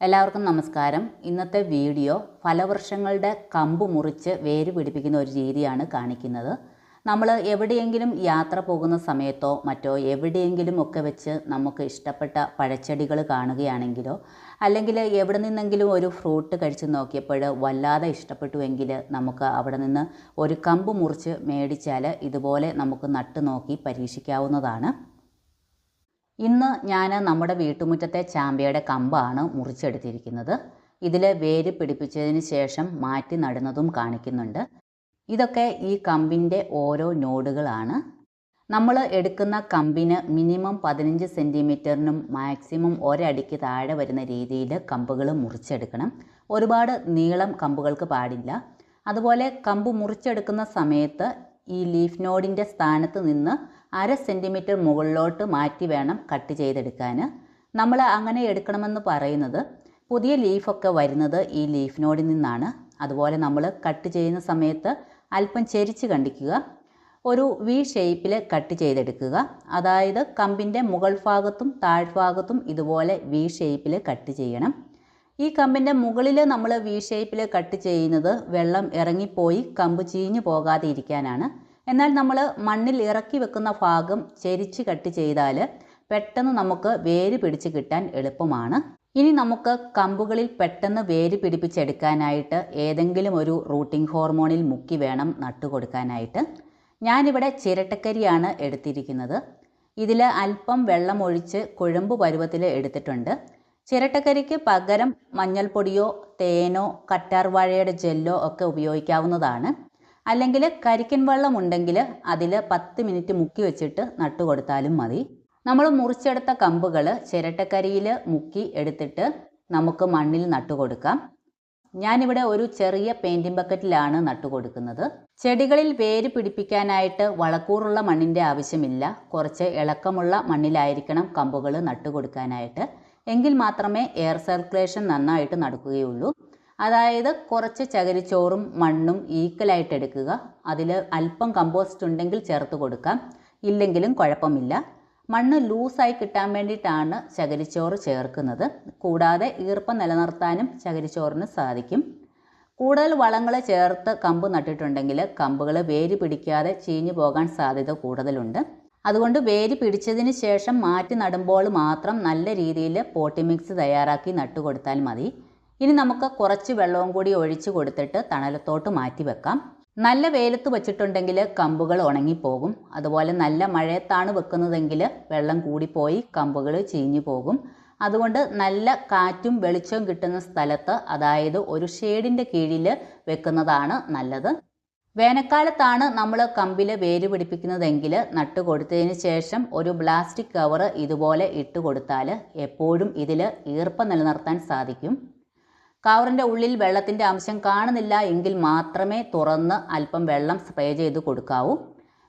എല്ലാവർക്കും നമസ്കാരം. ഇന്നത്തെ വീഡിയോ ഫലവൃക്ഷങ്ങളുടെ കമ്പ് മുറിച്ച് വേര് പിടിപ്പിക്കുന്ന ഒരു രീതിയാണ് കാണിക്കുന്നത്. നമ്മൾ എവിടെയെങ്കിലും യാത്ര പോകുന്ന സമയത്തോ മറ്റോ എവിടെയെങ്കിലും ഒക്കെ വെച്ച് നമുക്ക് ഇഷ്ടപ്പെട്ട പഴച്ചെടികൾ കാണുകയാണെങ്കിലോ അല്ലെങ്കിൽ എവിടെ നിന്നെങ്കിലും ഒരു ഫ്രൂട്ട് കഴിച്ച് നോക്കിയപ്പോൾ വല്ലാതെ ഇഷ്ടപ്പെട്ടുവെങ്കിൽ നമുക്ക് അവിടെ നിന്ന് ഒരു കമ്പ് മുറിച്ച് മേടിച്ചാൽ ഇതുപോലെ നമുക്ക് നട്ട് നോക്കി പരീക്ഷിക്കാവുന്നതാണ്. ഇന്ന് ഞാൻ നമ്മുടെ വീട്ടുമുറ്റത്തെ ചാമ്പയുടെ കമ്പാണ് മുറിച്ചെടുത്തിരിക്കുന്നത്. ഇതിൽ വേര് പിടിപ്പിച്ചതിന് ശേഷം മാറ്റി നടുന്നതും കാണിക്കുന്നുണ്ട്. ഇതൊക്കെ ഈ കമ്പിന്റെ ഓരോ നോഡുകളാണ്. നമ്മൾ എടുക്കുന്ന കമ്പിന് മിനിമം പതിനഞ്ച് സെന്റിമീറ്ററിനും മാക്സിമം ഒരടിക്ക് താഴെ വരുന്ന രീതിയിൽ കമ്പുകൾ മുറിച്ചെടുക്കണം. ഒരുപാട് നീളം കമ്പുകൾക്ക് പാടില്ല. അതുപോലെ കമ്പ് മുറിച്ചെടുക്കുന്ന സമയത്ത് ഈ ലീഫ് നോഡിന്റെ സ്ഥാനത്ത് നിന്ന് അര സെന്റിമീറ്റർ മുകളിലോട്ട് മാറ്റി വേണം കട്ട് ചെയ്തെടുക്കാൻ. നമ്മൾ അങ്ങനെ എടുക്കണമെന്ന് പറയുന്നത് പുതിയ ലീഫൊക്കെ വരുന്നത് ഈ ലീഫ് നോഡിൽ നിന്നാണ്. അതുപോലെ നമ്മൾ കട്ട് ചെയ്യുന്ന സമയത്ത് അല്പം ചെരിച്ച് കണ്ടിക്കുക. ഒരു വി ഷേപ്പിൽ കട്ട് ചെയ്തെടുക്കുക. അതായത് കമ്പിന്റെ മുകൾ ഭാഗത്തും താഴ്ഭാഗത്തും ഇതുപോലെ വി ഷേപ്പിൽ കട്ട് ചെയ്യണം. ഈ കമ്പിന്റെ മുകളിൽ നമ്മൾ വി ഷേപ്പിൽ കട്ട് ചെയ്യുന്നത് വെള്ളം ഇറങ്ങിപ്പോയി കമ്പ് ചീഞ്ഞു പോകാതെ ഇരിക്കാനാണ്. എന്നാൽ നമ്മൾ മണ്ണിൽ ഇറക്കി വെക്കുന്ന ഭാഗം ചെരിച്ച് കട്ട് ചെയ്താൽ പെട്ടെന്ന് നമുക്ക് വേര് പിടിച്ച് കിട്ടാൻ എളുപ്പമാണ്. ഇനി നമുക്ക് കമ്പുകളിൽ പെട്ടെന്ന് വേര് പിടിപ്പിച്ചെടുക്കാനായിട്ട് ഏതെങ്കിലും ഒരു റൂട്ടിംഗ് ഹോർമോണിൽ മുക്കി വേണം നട്ടുകൊടുക്കാനായിട്ട് ഞാനിവിടെ ചിരട്ടക്കരിയാണ് എടുത്തിരിക്കുന്നത്. ഇതിൽ അല്പം വെള്ളം ഒഴിച്ച് കുഴമ്പ് പരുവത്തിൽ എടുത്തിട്ടുണ്ട്. ചിരട്ടക്കരിക്ക് പകരം മഞ്ഞൾപ്പൊടിയോ തേനോ കറ്റാർവാഴയുടെ ജെല്ലോ ഒക്കെ ഉപയോഗിക്കാവുന്നതാണ്. അല്ലെങ്കിൽ കരിക്കൻ വെള്ളം ഉണ്ടെങ്കിൽ അതിൽ പത്ത് മിനിറ്റ് മുക്കി വെച്ചിട്ട് നട്ടുകൊടുത്താലും മതി. നമ്മൾ മുറിച്ചെടുത്ത കമ്പുകൾ ചിരട്ടക്കരിയിൽ മുക്കി എടുത്തിട്ട് നമുക്ക് മണ്ണിൽ നട്ടുകൊടുക്കാം ഞാനിവിടെ ഒരു ചെറിയ പെയിന്റിംഗ് ബക്കറ്റിലാണ് നട്ടുകൊടുക്കുന്നത് ചെടികളിൽ വേര് പിടിപ്പിക്കാനായിട്ട് വളക്കൂറുള്ള മണ്ണിന്റെ ആവശ്യമില്ല. കുറച്ച് ഇളക്കമുള്ള മണ്ണിലായിരിക്കണം കമ്പുകൾ നട്ടു കൊടുക്കാനായിട്ട്. എങ്കിൽ മാത്രമേ എയർ സർക്കുലേഷൻ നന്നായിട്ട് നടക്കുകയുള്ളൂ. അതായത് കുറച്ച് ചകിരിച്ചോറും മണ്ണും ഈക്വലായിട്ട് എടുക്കുക. അതിൽ അല്പം കമ്പോസ്റ്റ് ഉണ്ടെങ്കിൽ ചേർത്ത് കൊടുക്കാം. ഇല്ലെങ്കിലും കുഴപ്പമില്ല. മണ്ണ് ലൂസായി കിട്ടാൻ വേണ്ടിയിട്ടാണ് ചകിരിച്ചോറ് ചേർക്കുന്നത്. കൂടാതെ ഈർപ്പം നിലനിർത്താനും ചകിരിച്ചോറിന് സാധിക്കും. കൂടുതൽ വളങ്ങൾ ചേർത്ത് കമ്പ് നട്ടിട്ടുണ്ടെങ്കിൽ കമ്പുകൾ വേര് പിടിക്കാതെ ചീഞ്ഞു പോകാൻ സാധ്യത കൂടുതലുണ്ട്. അതുകൊണ്ട് വേര് പിടിച്ചതിന് ശേഷം മാറ്റി നടുമ്പോൾ മാത്രം നല്ല രീതിയിൽ പോട്ടി മിക്സ് തയ്യാറാക്കി നട്ടുകൊടുത്താൽ മതി. ഇനി നമുക്ക് കുറച്ച് വെള്ളവും കൂടി ഒഴിച്ചു കൊടുത്തിട്ട് തണലത്തോട്ട് മാറ്റി വെക്കാം. നല്ല വെയിലത്ത് വെച്ചിട്ടുണ്ടെങ്കിൽ കമ്പുകൾ ഉണങ്ങിപ്പോകും. അതുപോലെ നല്ല മഴയത്താണ് വെക്കുന്നതെങ്കിൽ വെള്ളം കൂടിപ്പോയി കമ്പുകൾ ചീഞ്ഞു പോകും. അതുകൊണ്ട് നല്ല കാറ്റും വെളിച്ചവും കിട്ടുന്ന സ്ഥലത്ത് അതായത് ഒരു ഷെയ്ഡിന്റെ കീഴിൽ വെക്കുന്നതാണ് നല്ലത്. വേനൽക്കാലത്താണ് നമ്മൾ കമ്പിൽ വേര് പിടിപ്പിക്കുന്നതെങ്കിൽ നട്ട് കൊടുത്തതിന് ശേഷം ഒരു പ്ലാസ്റ്റിക് കവർ ഇതുപോലെ ഇട്ട് കൊടുത്താൽ എപ്പോഴും ഇതിൽ ഈർപ്പം നിലനിർത്താൻ സാധിക്കും. കവറിന്റെ ഉള്ളിൽ വെള്ളത്തിന്റെ അംശം കാണുന്നില്ല എങ്കിൽ മാത്രമേ തുറന്ന് അല്പം വെള്ളം സ്പ്രേ ചെയ്ത് കൊടുക്കാവൂ.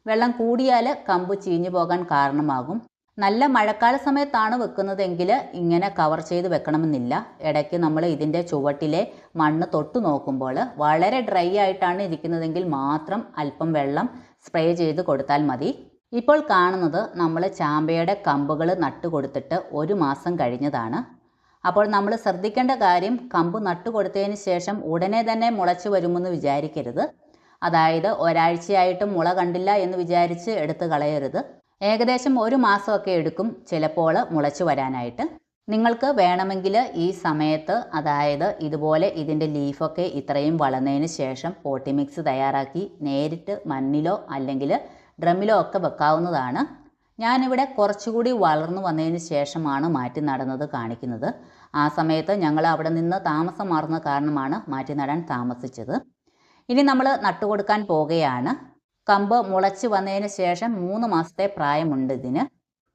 വെള്ളം കൂടിയാൽ കമ്പ് ചീഞ്ഞു പോകാൻ കാരണമാകും. നല്ല മഴക്കാല സമയത്താണ് വെക്കുന്നതെങ്കിൽ ഇങ്ങനെ കവർ ചെയ്ത് വെക്കണമെന്നില്ല. ഇടയ്ക്ക് നമ്മൾ ഇതിന്റെ ചുവട്ടിലെ മണ്ണ് തൊട്ട് നോക്കുമ്പോൾ വളരെ ഡ്രൈ ആയിട്ടാണ് ഇരിക്കുന്നതെങ്കിൽ മാത്രം അല്പം വെള്ളം സ്പ്രേ ചെയ്ത് കൊടുത്താൽ മതി. ഇപ്പോൾ കാണുന്നത് നമ്മൾ ചാമ്പയുടെ കമ്പുകൾ നട്ട് കൊടുത്തിട്ട് ഒരു മാസം കഴിഞ്ഞതാണ്. അപ്പോൾ നമ്മൾ ശ്രദ്ധിക്കേണ്ട കാര്യം കമ്പ് നട്ടു കൊടുത്തതിന് ശേഷം ഉടനെ തന്നെ മുളച്ച് വരുമെന്ന് വിചാരിക്കരുത്. അതായത് ഒരാഴ്ചയായിട്ടും മുള കണ്ടില്ല എന്ന് വിചാരിച്ച് എടുത്ത് കളയരുത്. ഏകദേശം ഒരു മാസമൊക്കെ എടുക്കും ചിലപ്പോൾ മുളച്ചു വരാനായിട്ട്. നിങ്ങൾക്ക് വേണമെങ്കിൽ ഈ സമയത്ത് അതായത് ഇതുപോലെ ഇതിന്റെ ലീഫൊക്കെ ഇത്രയും വളർന്നതിന് ശേഷം പോട്ടി മിക്സ് തയ്യാറാക്കി നേരിട്ട് മണ്ണിലോ അല്ലെങ്കിൽ ഡ്രമ്മിലോ ഒക്കെ വെക്കാവുന്നതാണ്. ഞാനിവിടെ കുറച്ചുകൂടി വളർന്നു വന്നതിന് ശേഷമാണ് മാറ്റി നടന്നത് കാണിക്കുന്നത്. ആ സമയത്ത് ഞങ്ങൾ അവിടെ നിന്ന് താമസം മാറുന്ന കാരണമാണ് മാറ്റി നടാൻ താമസിച്ചത്. ഇനി നമ്മൾ നട്ടുകൊടുക്കാൻ പോകുകയാണ് കമ്പ് മുളച്ച് വന്നതിന് ശേഷം മൂന്ന് മാസത്തെ പ്രായമുണ്ട് ഇതിന്.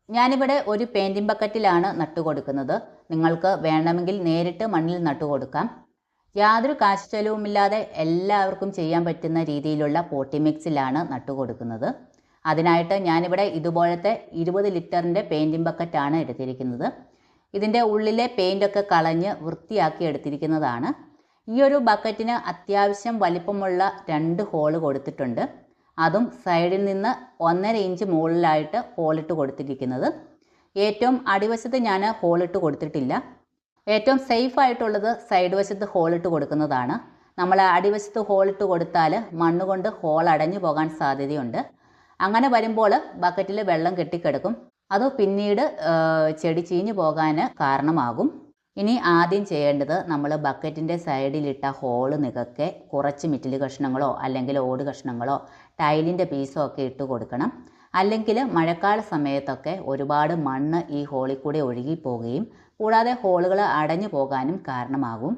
ഞാനിവിടെ ഒരു പെയിന്റിംഗ് ബക്കറ്റിലാണ് നട്ടുകൊടുക്കുന്നത്. നിങ്ങൾക്ക് വേണമെങ്കിൽ നേരിട്ട് മണ്ണിൽ നട്ടുകൊടുക്കാം. യാതൊരു കാശ് എല്ലാവർക്കും ചെയ്യാൻ പറ്റുന്ന രീതിയിലുള്ള പോട്ടി മിക്സിലാണ് നട്ടുകൊടുക്കുന്നത്. അതിനായിട്ട് ഞാനിവിടെ ഇതുപോലത്തെ ഇരുപത് ലിറ്ററിന്റെ പെയിന്റിംഗ് ബക്കറ്റാണ് എടുത്തിരിക്കുന്നത്. ഇതിന്റെ ഉള്ളിലെ പെയിന്റൊക്കെ കളഞ്ഞ് വൃത്തിയാക്കി എടുത്തിരിക്കുന്നതാണ്. ഈ ഒരു ബക്കറ്റിന് അത്യാവശ്യം വലിപ്പമുള്ള രണ്ട് ഹോൾ കൊടുത്തിട്ടുണ്ട്. അതും സൈഡിൽ നിന്ന് ഒന്നര ഇഞ്ച് മുകളിലായിട്ട് ഹോളിട്ട് കൊടുത്തിരിക്കുന്നത്. ഏറ്റവും അടിവശത്ത് ഞാൻ ഹോളിട്ട് കൊടുത്തിട്ടില്ല. ഏറ്റവും സേഫ് ആയിട്ടുള്ളത് സൈഡ് വശത്ത് ഹോളിട്ട് കൊടുക്കുന്നതാണ്. നമ്മൾ അടിവശത്ത് ഹോളിട്ട് കൊടുത്താൽ മണ്ണ് കൊണ്ട് ഹോൾ അടഞ്ഞു പോകാൻ സാധ്യതയുണ്ട്. അങ്ങനെ വരുമ്പോൾ ബക്കറ്റിൽ വെള്ളം കെട്ടിക്കിടക്കും. അത് പിന്നീട് ചെടി ചീഞ്ഞു പോകാൻ കാരണമാകും. ഇനി ആദ്യം ചെയ്യേണ്ടത് നമ്മൾ ബക്കറ്റിന്റെ സൈഡിലിട്ട ഹോൾ നികക്കെ കുറച്ച് മിറ്റിൽ കഷ്ണങ്ങളോ അല്ലെങ്കിൽ ഓട് കഷ്ണങ്ങളോ ടൈലിന്റെ പീസോ ഒക്കെ ഇട്ട് കൊടുക്കണം. അല്ലെങ്കിൽ മഴക്കാല സമയത്തൊക്കെ ഒരുപാട് മണ്ണ് ഈ ഹോളിൽ കൂടെ ഒഴുകിപ്പോവുകയും കൂടാതെ ഹോളുകൾ അടഞ്ഞു പോകാനും കാരണമാകും.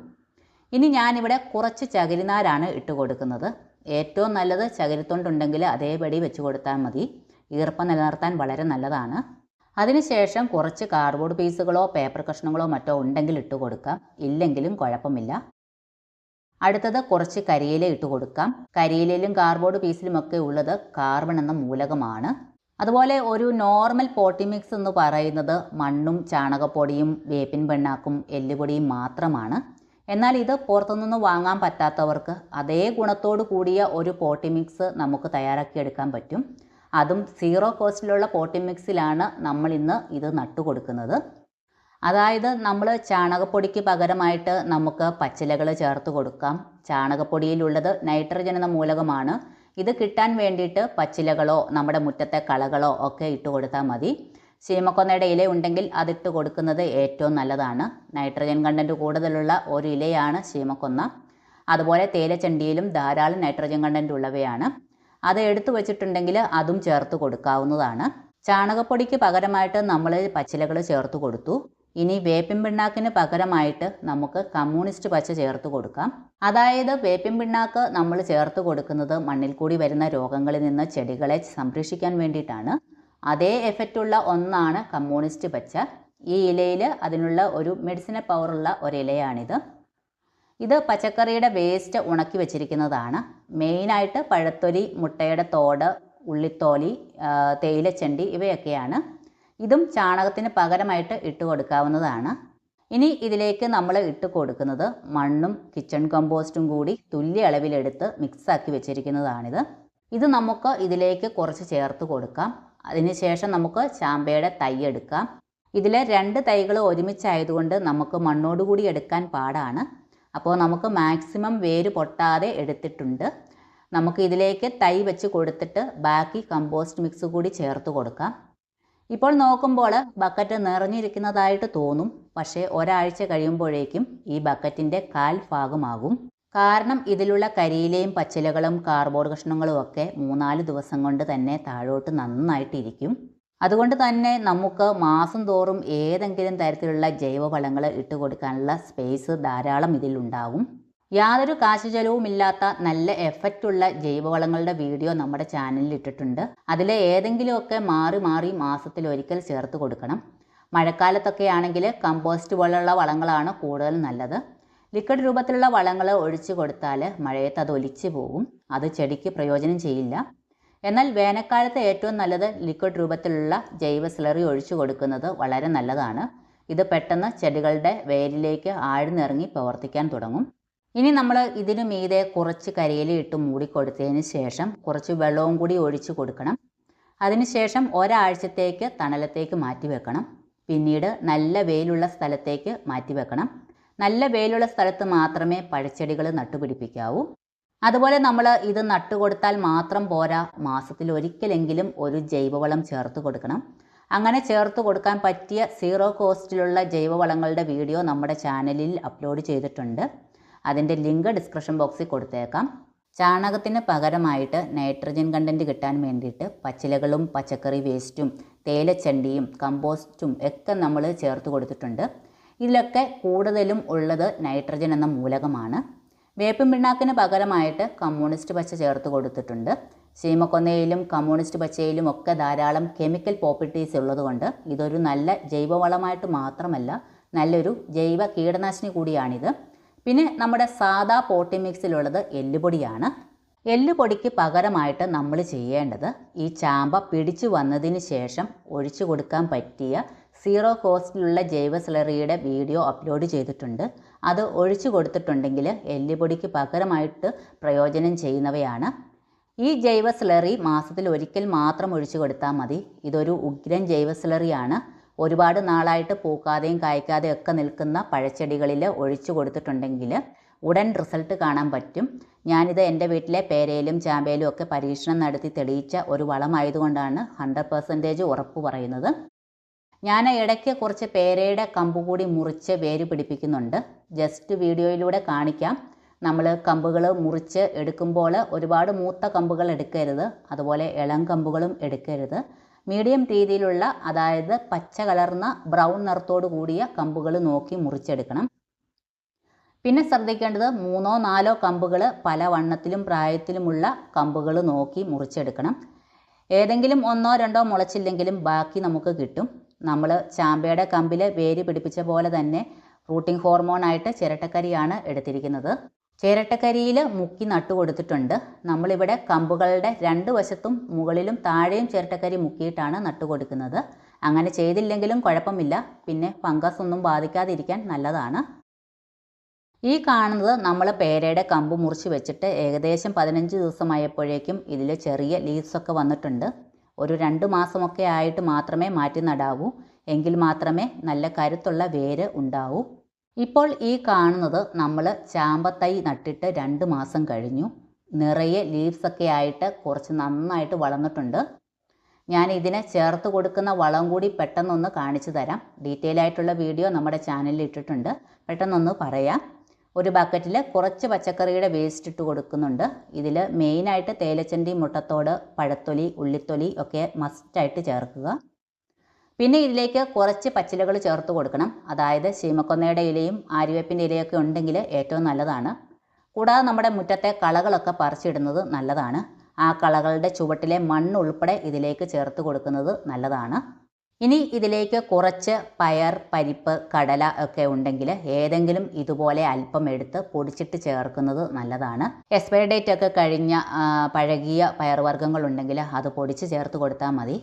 ഇനി ഞാനിവിടെ കുറച്ച് ചകിരിനാരാണ് ഇട്ട് കൊടുക്കുന്നത്. ഏറ്റവും നല്ലത് ചകിരിത്തൊണ്ടുണ്ടെങ്കിൽ അതേപടി വെച്ച് കൊടുത്താൽ മതി. ഈർപ്പം നിലനിർത്താൻ വളരെ നല്ലതാണ്. അതിനുശേഷം കുറച്ച് കാർഡ്ബോർഡ് പീസുകളോ പേപ്പർ കഷ്ണങ്ങളോ മറ്റോ ഉണ്ടെങ്കിൽ ഇട്ട് കൊടുക്കാം. ഇല്ലെങ്കിലും കുഴപ്പമില്ല. അടുത്തത് കുറച്ച് കരിയില ഇട്ട് കൊടുക്കാം. കരിയിലയിലും കാർബോർഡ് പീസിലും ഒക്കെ ഉള്ളത് കാർബൺ എന്ന മൂലകമാണ്. അതുപോലെ ഒരു നോർമൽ പോട്ടി മിക്സ് എന്ന് പറയുന്നത് മണ്ണും ചാണകപ്പൊടിയും വേപ്പിൻ പെണ്ണാക്കും എല്ലുപൊടിയും മാത്രമാണ്. എന്നാൽ ഇത് പുറത്തുനിന്ന് വാങ്ങാൻ പറ്റാത്തവർക്ക് അതേ ഗുണത്തോട് കൂടിയ ഒരു പോട്ടി മിക്സ് നമുക്ക് തയ്യാറാക്കിയെടുക്കാൻ പറ്റും. അതും സീറോ കോസ്റ്റിലുള്ള പോട്ടി മിക്സിലാണ് നമ്മൾ ഇന്ന് ഇത് നട്ടു കൊടുക്കുന്നത് അതായത് നമ്മൾ ചാണകപ്പൊടിക്ക് പകരമായിട്ട് നമുക്ക് പച്ചിലകൾ ചേർത്ത് കൊടുക്കാം. ചാണകപ്പൊടിയിലുള്ളത് നൈട്രജൻ എന്ന മൂലകമാണ്. ഇത് കിട്ടാൻ വേണ്ടിയിട്ട് പച്ചിലകളോ നമ്മുടെ മുറ്റത്തെ കളകളോ ഒക്കെ ഇട്ട് കൊടുത്താൽ മതി. സീമക്കൊന്നയുടെ ഇല ഉണ്ടെങ്കിൽ അതിട്ട് കൊടുക്കുന്നത് ഏറ്റവും നല്ലതാണ്. നൈട്രജൻ കണ്ടന്റ് കൂടുതലുള്ള ഒരു ഇലയാണ് സീമക്കൊന്ന അതുപോലെ തേയിലച്ചണ്ടിയിലും ധാരാളം നൈട്രജൻ കണ്ടന്റ് ഉള്ളവയാണ്. അത് എടുത്തു വച്ചിട്ടുണ്ടെങ്കിൽ അതും ചേർത്ത് കൊടുക്കാവുന്നതാണ്. ചാണകപ്പൊടിക്ക് പകരമായിട്ട് നമ്മൾ പച്ചിലകൾ ചേർത്ത് കൊടുത്തു. ഇനി വേപ്പിൻ പിണ്ണാക്കിന് പകരമായിട്ട് നമുക്ക് കമ്മ്യൂണിസ്റ്റ് പച്ച ചേർത്ത് കൊടുക്കാം. അതായത് വേപ്പിൻ പിണ്ണാക്ക് നമ്മൾ ചേർത്ത് കൊടുക്കുന്നത് മണ്ണിൽ കൂടി വരുന്ന രോഗങ്ങളിൽ നിന്ന് ചെടികളെ സംരക്ഷിക്കാൻ വേണ്ടിയിട്ടാണ്. അതേ എഫക്റ്റുള്ള ഒന്നാണ് കമ്മ്യൂണിസ്റ്റ് പച്ച. ഈ ഇലയിൽ അതിനുള്ള ഒരു മെഡിസിനൽ പവറുള്ള ഒരിലയാണിത് ഇത് പച്ചക്കറിയുടെ വേസ്റ്റ് ഉണക്കി വെച്ചിരിക്കുന്നതാണ്. മെയിനായിട്ട് പഴത്തൊലി മുട്ടയുടെ തോട് ഉള്ളിത്തോലി തേയിലച്ചണ്ടി ഇവയൊക്കെയാണ്. ഇതും ചാണകത്തിന് പകരമായിട്ട് ഇട്ട് കൊടുക്കാവുന്നതാണ്. ഇനി ഇതിലേക്ക് നമ്മൾ ഇട്ട് കൊടുക്കുന്നത് മണ്ണും കിച്ചൺ കമ്പോസ്റ്റും കൂടി തുല്യ അളവിലെടുത്ത് മിക്സാക്കി വെച്ചിരിക്കുന്നതാണിത്. ഇത് നമുക്ക് ഇതിലേക്ക് കുറച്ച് ചേർത്ത് കൊടുക്കാം. അതിനുശേഷം നമുക്ക് ചാമ്പയുടെ തൈ എടുക്കാം. ഇതിലെ രണ്ട് തൈകൾ ഒരുമിച്ചായതുകൊണ്ട് നമുക്ക് മണ്ണോടുകൂടി എടുക്കാൻ പാടാണ്. അപ്പോൾ നമുക്ക് മാക്സിമം വേര് പൊട്ടാതെ എടുത്തിട്ടുണ്ട്. നമുക്ക് ഇതിലേക്ക് തൈ വെച്ച് കൊടുത്തിട്ട് ബാക്കി കമ്പോസ്റ്റ് മിക്സ് കൂടി ചേർത്ത് കൊടുക്കാം. ഇപ്പോൾ നോക്കുമ്പോൾ ബക്കറ്റ് നിറഞ്ഞിരിക്കുന്നതായിട്ട് തോന്നും. പക്ഷേ ഒരാഴ്ച കഴിയുമ്പോഴേക്കും ഈ ബക്കറ്റിന്റെ കാൽ ഭാഗമാകും. കാരണം ഇതിലുള്ള കരിയിലെയും പച്ചിലകളും കാർബോർഡ് കഷ്ണങ്ങളും ഒക്കെ മൂന്നാൽ ദിവസം കൊണ്ട് തന്നെ താഴോട്ട് നന്നായിട്ടിരിക്കും. അതുകൊണ്ട് തന്നെ നമുക്ക് മാസം തോറും ഏതെങ്കിലും തരത്തിലുള്ള ജൈവവളങ്ങൾ ഇട്ട് കൊടുക്കാനുള്ള സ്പേസ് ധാരാളം ഇതിലുണ്ടാവും. യാതൊരു കാശ് ചെലവുമില്ലാത്ത നല്ല എഫക്റ്റുള്ള ജൈവവളങ്ങളുടെ വീഡിയോ നമ്മുടെ ചാനലിൽ ഇട്ടിട്ടുണ്ട്. അതിലെ ഏതെങ്കിലുമൊക്കെ മാറി മാറി മാസത്തിൽ ഒരിക്കൽ ചേർത്ത് കൊടുക്കണം. മഴക്കാലത്തൊക്കെ ആണെങ്കിൽ കമ്പോസ്റ്റ് പോലുള്ള വളങ്ങളാണ് കൂടുതൽ നല്ലത്. ലിക്വിഡ് രൂപത്തിലുള്ള വളങ്ങൾ ഒഴിച്ചു കൊടുത്താൽ മഴയത്ത് അത് ഒലിച്ചു പോകും. അത് ചെടിക്ക് പ്രയോജനം ചെയ്യില്ല. എന്നാൽ വേനൽക്കാലത്ത് ഏറ്റവും നല്ലത് ലിക്വിഡ് രൂപത്തിലുള്ള ജൈവ സ്ലറി ഒഴിച്ചു കൊടുക്കുന്നത് വളരെ നല്ലതാണ്. ഇത് പെട്ടെന്ന് ചെടികളുടെ വേരിലേക്ക് ആഴ്ന്നിറങ്ങി പ്രവർത്തിക്കാൻ തുടങ്ങും. ഇനി നമ്മൾ ഇതിനു മീതെ കുറച്ച് കരിയില ഇട്ട് മൂടിക്കൊടുത്തതിന് ശേഷം കുറച്ച് വെള്ളവും കൂടി ഒഴിച്ചു കൊടുക്കണം. അതിനുശേഷം ഒരാഴ്ചത്തേക്ക് തണലത്തേക്ക് മാറ്റി വെക്കണം. പിന്നീട് നല്ല വെയിലുള്ള സ്ഥലത്തേക്ക് മാറ്റി വെക്കണം. നല്ല വെയിലുള്ള സ്ഥലത്ത് മാത്രമേ പഴച്ചെടികൾ നട്ടുപിടിപ്പിക്കാവൂ. അതുപോലെ നമ്മൾ ഇത് നട്ടുകൊടുത്താൽ മാത്രം പോരാ മാസത്തിൽ ഒരിക്കലെങ്കിലും ഒരു ജൈവവളം ചേർത്ത് കൊടുക്കണം. അങ്ങനെ ചേർത്ത് കൊടുക്കാൻ പറ്റിയ സീറോ കോസ്റ്റിലുള്ള ജൈവവളങ്ങളുടെ വീഡിയോ നമ്മുടെ ചാനലിൽ അപ്ലോഡ് ചെയ്തിട്ടുണ്ട്. അതിന്റെ ലിങ്ക് ഡിസ്ക്രിപ്ഷൻ ബോക്സിൽ കൊടുത്തേക്കാം. ചാണകത്തിന് പകരമായിട്ട് നൈട്രജൻ കണ്ടന്റ് കിട്ടാൻ വേണ്ടിയിട്ട് പച്ചിലകളും പച്ചക്കറി വേസ്റ്റും തേയിലച്ചണ്ടിയും കമ്പോസ്റ്റും ഒക്കെ നമ്മൾ ചേർത്ത് കൊടുത്തിട്ടുണ്ട്. ഇതിലൊക്കെ കൂടുതലും ഉള്ളത് നൈട്രജൻ എന്ന മൂലകമാണ്. വേപ്പും പിണ്ണാക്കിന് പകരമായിട്ട് കമ്മ്യൂണിസ്റ്റ് പച്ച ചേർത്ത് കൊടുത്തിട്ടുണ്ട്. ശീമക്കൊന്നയിലും കമ്മ്യൂണിസ്റ്റ് പച്ചയിലും ഒക്കെ ധാരാളം കെമിക്കൽ പ്രോപ്പർട്ടീസ് ഉള്ളതുകൊണ്ട് ഇതൊരു നല്ല ജൈവവളമായിട്ട് മാത്രമല്ല നല്ലൊരു ജൈവ കീടനാശിനി കൂടിയാണിത്. പിന്നെ നമ്മുടെ സാധാ പോട്ടി മിക്സിലുള്ളത് എല്ലുപൊടിയാണ്. എല്ലുപൊടിക്ക് പകരമായിട്ട് നമ്മൾ ചെയ്യേണ്ടത് ഈ ചാമ്പ പിടിച്ചു വന്നതിന് ശേഷം ഒഴിച്ചു കൊടുക്കാൻ പറ്റിയ സീറോ കോസ്റ്റിലുള്ള ജൈവ സ്ലറിയുടെ വീഡിയോ അപ്ലോഡ് ചെയ്തിട്ടുണ്ട്. അത് ഒഴിച്ചു കൊടുത്തിട്ടുണ്ടെങ്കിൽ എല്ലുപൊടിക്ക് പകരമായിട്ട് പ്രയോജനം ചെയ്യുന്നവയാണ്. ഈ ജൈവ സ്ലറി മാസത്തിൽ ഒരിക്കൽ മാത്രം ഒഴിച്ചു കൊടുത്താൽ മതി. ഇതൊരു ഉഗ്രൻ ജൈവ സ്ലറിയാണ്. ഒരുപാട് നാളായിട്ട് പൂക്കാതെയും കായ്ക്കാതെയും ഒക്കെ നിൽക്കുന്ന പഴച്ചെടികളിൽ ഒഴിച്ചു കൊടുത്തിട്ടുണ്ടെങ്കിൽ ഉടൻ റിസൾട്ട് കാണാൻ പറ്റും. ഞാനിത് എന്റെ വീട്ടിലെ പേരയിലും ചാമ്പയിലും ഒക്കെ പരീക്ഷണം നടത്തി തെളിയിച്ച ഒരു വളമായതുകൊണ്ടാണ് ഹൺഡ്രഡ് പെർസെന്റേജ് ഉറപ്പ് പറയുന്നത്. ഞാൻ ഇടയ്ക്ക് കുറച്ച് പേരയുടെ കമ്പ് കൂടി മുറിച്ച് വേര് പിടിപ്പിക്കുന്നുണ്ട്. ജസ്റ്റ് വീഡിയോയിലൂടെ കാണിക്കാം. നമ്മൾ കമ്പുകൾ മുറിച്ച് എടുക്കുമ്പോൾ ഒരുപാട് മൂത്ത കമ്പുകൾ എടുക്കരുത്. അതുപോലെ ഇളം കമ്പുകളും എടുക്കരുത്. മീഡിയം രീതിയിലുള്ള അതായത് പച്ച കലർന്ന ബ്രൗൺ നിറത്തോട് കൂടിയ കമ്പുകൾ നോക്കി മുറിച്ചെടുക്കണം. പിന്നെ ശ്രദ്ധിക്കേണ്ടത് മൂന്നോ നാലോ കമ്പുകൾ പല വണ്ണത്തിലും പ്രായത്തിലുമുള്ള കമ്പുകൾ നോക്കി മുറിച്ചെടുക്കണം. ഏതെങ്കിലും ഒന്നോ രണ്ടോ മുളച്ചില്ലെങ്കിലും ബാക്കി നമുക്ക് കിട്ടും. നമ്മൾ ചാമ്പയുടെ കമ്പിൽ വേര് പിടിപ്പിച്ച പോലെ തന്നെ റൂട്ടിംഗ് ഹോർമോണായിട്ട് ചിരട്ടക്കരിയാണ് എടുത്തിരിക്കുന്നത്. ചിരട്ടക്കരിയിൽ മുക്കി നട്ടു കൊടുത്തിട്ടുണ്ട് നമ്മളിവിടെ കമ്പുകളുടെ രണ്ട് വശത്തും മുകളിലും താഴെയും ചിരട്ടക്കരി മുക്കിയിട്ടാണ് നട്ടു കൊടുക്കുന്നത് അങ്ങനെ ചെയ്തില്ലെങ്കിലും കുഴപ്പമില്ല. പിന്നെ ഫംഗസ് ഒന്നും ബാധിക്കാതിരിക്കാൻ നല്ലതാണ്. ഈ കാണുന്നത് നമ്മൾ പേരയുടെ കമ്പ് മുറിച്ച് വെച്ചിട്ട് ഏകദേശം പതിനഞ്ച് ദിവസമായപ്പോഴേക്കും ഇതിൽ ചെറിയ ലീവ്സൊക്കെ വന്നിട്ടുണ്ട്. ഒരു രണ്ട് മാസമൊക്കെ ആയിട്ട് മാത്രമേ മാറ്റി നടാവൂ. എങ്കിൽ മാത്രമേ നല്ല കരുത്തുള്ള വേര് ഉണ്ടാവൂ. ഇപ്പോൾ ഈ കാണുന്നത് നമ്മൾ ചാമ്പത്തൈ നട്ടിട്ട് രണ്ട് മാസം കഴിഞ്ഞു. നിറയെ ലീവ്സൊക്കെ ആയിട്ട് കുറച്ച് നന്നായിട്ട് വളർന്നിട്ടുണ്ട്. ഞാൻ ഇതിനെ ചേർത്ത് കൊടുക്കുന്ന വളം കൂടി പെട്ടെന്നൊന്ന് കാണിച്ചു തരാം. ഡീറ്റെയിൽ ആയിട്ടുള്ള വീഡിയോ നമ്മുടെ ചാനലിൽ ഇട്ടിട്ടുണ്ട്. പെട്ടെന്നൊന്ന് പറയാം. ഒരു ബക്കറ്റിൽ കുറച്ച് പച്ചക്കറിയുടെ വേസ്റ്റ് ഇട്ട് കൊടുക്കുന്നുണ്ട്. ഇതിൽ മെയിനായിട്ട് തേലച്ചണ്ടി മുട്ടത്തോട് പഴത്തൊലി ഉള്ളിത്തൊലി ഒക്കെ മസ്റ്റായിട്ട് ചേർക്കുക. പിന്നെ ഇതിലേക്ക് കുറച്ച് പച്ചിലകൾ ചേർത്ത് കൊടുക്കണം. അതായത് ശീമക്കൊന്നയുടെ ഇലയും ആര്യവേപ്പിന്റെ ഇലയൊക്കെ ഉണ്ടെങ്കിൽ ഏറ്റവും നല്ലതാണ്. കൂടാതെ നമ്മുടെ മുറ്റത്തെ കളകളൊക്കെ പറിച്ചിടുന്നത് നല്ലതാണ്. ആ കളകളുടെ ചുവട്ടിലെ മണ്ണ് ഉൾപ്പെടെ ഇതിലേക്ക് ചേർത്ത് കൊടുക്കുന്നത് നല്ലതാണ്. ഇനി ഇതിലേക്ക് കുറച്ച് പയർ പരിപ്പ് കടല ഒക്കെ ഉണ്ടെങ്കിൽ ഏതെങ്കിലും ഇതുപോലെ അല്പം എടുത്ത് പൊടിച്ചിട്ട് ചേർക്കുന്നത് നല്ലതാണ്. എക്സ്പയറി ഡേറ്റ് ഒക്കെ കഴിഞ്ഞ പഴകിയ പയർവർഗങ്ങൾ ഉണ്ടെങ്കിൽ അത് പൊടിച്ച് ചേർത്ത് കൊടുത്താൽ മതി.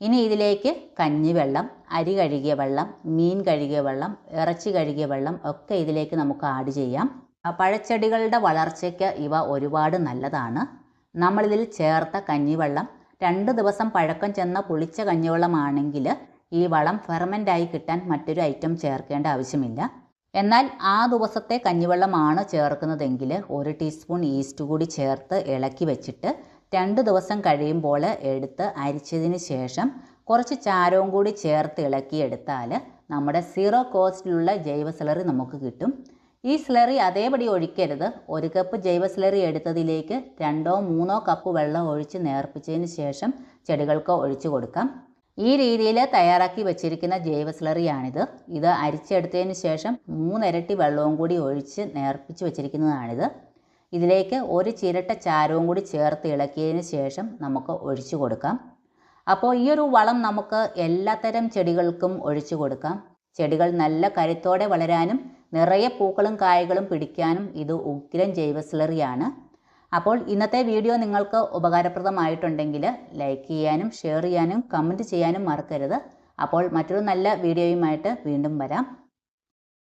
ഇനി ഇതിലേക്ക് കഞ്ഞിവെള്ളം അരി കഴുകിയ വെള്ളം മീൻ കഴുകിയ വെള്ളം ഇറച്ചി കഴുകിയ വെള്ളം ഒക്കെ ഇതിലേക്ക് നമുക്ക് ആഡ് ചെയ്യാം. പഴച്ചെടികളുടെ വളർച്ചയ്ക്ക് ഇവ ഒരുപാട് നല്ലതാണ്. നമ്മളിതിൽ ചേർത്ത കഞ്ഞിവെള്ളം രണ്ട് ദിവസം പഴക്കം ചെന്ന പുളിച്ച കഞ്ഞിവെള്ളമാണെങ്കിൽ ഈ വളം ഫെർമെന്റായി കിട്ടാൻ മറ്റൊരു ഐറ്റം ചേർക്കേണ്ട ആവശ്യമില്ല. എന്നാൽ ആ ദിവസത്തെ കഞ്ഞിവെള്ളമാണ് ചേർക്കുന്നതെങ്കിൽ ഒരു ടീസ്പൂൺ ഈസ്റ്റ് കൂടി ചേർത്ത് ഇളക്കി വെച്ചിട്ട് രണ്ട് ദിവസം കഴിയുമ്പോൾ എടുത്ത് അരിച്ചതിന് ശേഷം കുറച്ച് ചാരവും കൂടി ചേർത്ത് ഇളക്കിയെടുത്താൽ നമ്മുടെ സീറോ കോസ്റ്റിലുള്ള ജൈവ സിലറി നമുക്ക് കിട്ടും. ഈ സ്ലറി അതേപടി ഒഴിക്കരുത്. ഒരു കപ്പ് ജൈവ സ്ലറി എടുത്തതിലേക്ക് രണ്ടോ മൂന്നോ കപ്പ് വെള്ളം ഒഴിച്ച് നേർപ്പിച്ചതിന് ശേഷം ചെടികൾക്ക് ഒഴിച്ചു കൊടുക്കാം. ഈ രീതിയിൽ തയ്യാറാക്കി വെച്ചിരിക്കുന്ന ജൈവ സ്ലറിയാണിത്. ഇത് അരിച്ചെടുത്തതിന് ശേഷം മൂന്നിരട്ടി വെള്ളവും കൂടി ഒഴിച്ച് നേർപ്പിച്ച് വെച്ചിരിക്കുന്നതാണിത്. ഇതിലേക്ക് ഒരു ചിരട്ട ചാരവും കൂടി ചേർത്ത് ഇളക്കിയതിന് ശേഷം നമുക്ക് ഒഴിച്ചു കൊടുക്കാം. അപ്പോൾ ഈ ഒരു വളം നമുക്ക് എല്ലാത്തരം ചെടികൾക്കും ഒഴിച്ചു കൊടുക്കാം. ചെടികൾ നല്ല കരുത്തോടെ വളരാനും നിറയെ പൂക്കളും കായകളും പിടിക്കാനും ഇത് ഉഗ്രൻ ജൈവ സ്ലറിയാണ് അപ്പോൾ ഇന്നത്തെ വീഡിയോ നിങ്ങൾക്ക് ഉപകാരപ്രദമായിട്ടുണ്ടെങ്കിൽ ലൈക്ക് ചെയ്യാനും ഷെയർ ചെയ്യാനും കമന്റ് ചെയ്യാനും മറക്കരുത്. അപ്പോൾ മറ്റൊരു നല്ല വീഡിയോയുമായിട്ട് വീണ്ടും വരാം.